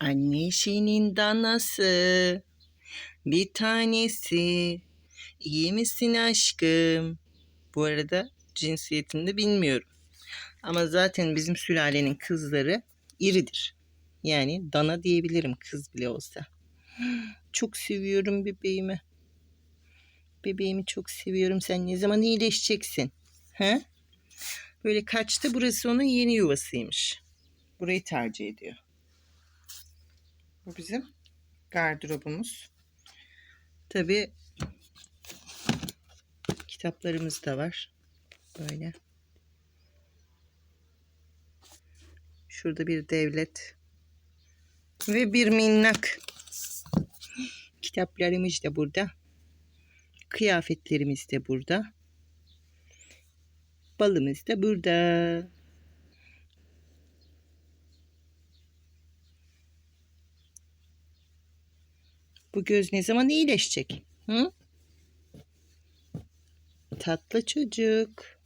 Anneşinin danası bir tanesi. İyi misin aşkım? Bu arada cinsiyetini de bilmiyorum. Ama zaten bizim sülalenin kızları iridir. Yani dana diyebilirim kız bile olsa. Çok seviyorum bebeğimi. Bebeğimi çok seviyorum. Sen ne zaman iyileşeceksin? He? Böyle kaçtı burası onun yeni yuvasıymış. Burayı tercih ediyor. Bu bizim gardırobumuz. Tabii kitaplarımız da var. Böyle. Şurada bir devlet ve bir minnak. Kitaplarımız da burada. Kıyafetlerimiz de burada. Balımız da burada. Bu göz ne zaman iyileşecek? Hı? Tatlı çocuk.